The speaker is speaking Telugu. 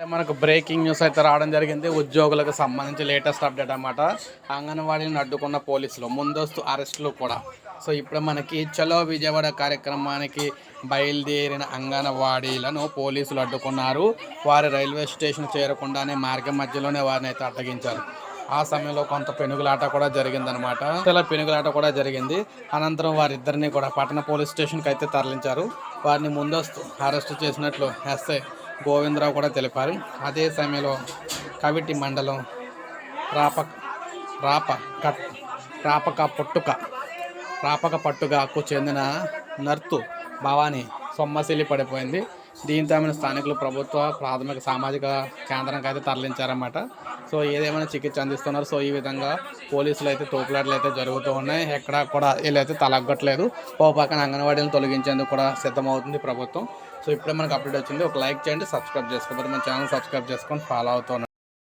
మనకు బ్రేకింగ్ న్యూస్ అయితే రావడం జరిగింది. ఉద్యోగులకు సంబంధించి లేటెస్ట్ అప్డేట్ అన్నమాట. అంగన్వాడీని అడ్డుకున్న పోలీసులు ముందస్తు అరెస్టులు కూడా. సో ఇప్పుడు మనకి చలో విజయవాడ కార్యక్రమానికి బయలుదేరిన అంగన్వాడీలను పోలీసులు అడ్డుకున్నారు. వారు రైల్వే స్టేషన్ చేరకుండానే మార్గం మధ్యలోనే వారిని అయితే అడ్డగించారు. ఆ సమయంలో కొంత పెనుగులాట కూడా జరిగిందనమాట చాలా పెనుగులాట కూడా జరిగింది. అనంతరం వారిద్దరిని కూడా పట్టణ పోలీస్ స్టేషన్కి అయితే తరలించారు. వారిని ముందస్తు అరెస్ట్ చేసినట్లు ఎస్ఐ గోవిందరావు కూడా తెలిపారు. అదే సమయంలో కవిటి మండలం రాప రాప కట్ రాపక పొట్టుక రాపక పట్టుకకు చెందిన నర్తు భవాని సొమ్మసిల్లి పడిపోయింది. దీంతో ఆమెను స్థానికులు ప్రభుత్వ ప్రాథమిక సామాజిక కేంద్రానికి అయితే తరలించారన్నమాట. సో ఏదేమైనా చికిత్స అందిస్తున్నారు. సో ఈ విధంగా పోలీసులు అయితే తోపులాటలు అయితే జరుగుతూ ఉన్నాయి. ఎక్కడా కూడా వీళ్ళైతే తలగ్గట్లేదు. ఓ పక్కన అంగన్వాడీలను తొలగించేందుకు కూడా సిద్ధమవుతుంది ప్రభుత్వం. సో ఇప్పుడే మనకు అప్డేట్ వచ్చింది. ఒక లైక్ చేయండి సబ్స్క్రైబ్ చేసుకోకపోతే మన ఛానల్ సబ్స్క్రైబ్ చేసుకొని ఫాలో అవుతున్నాం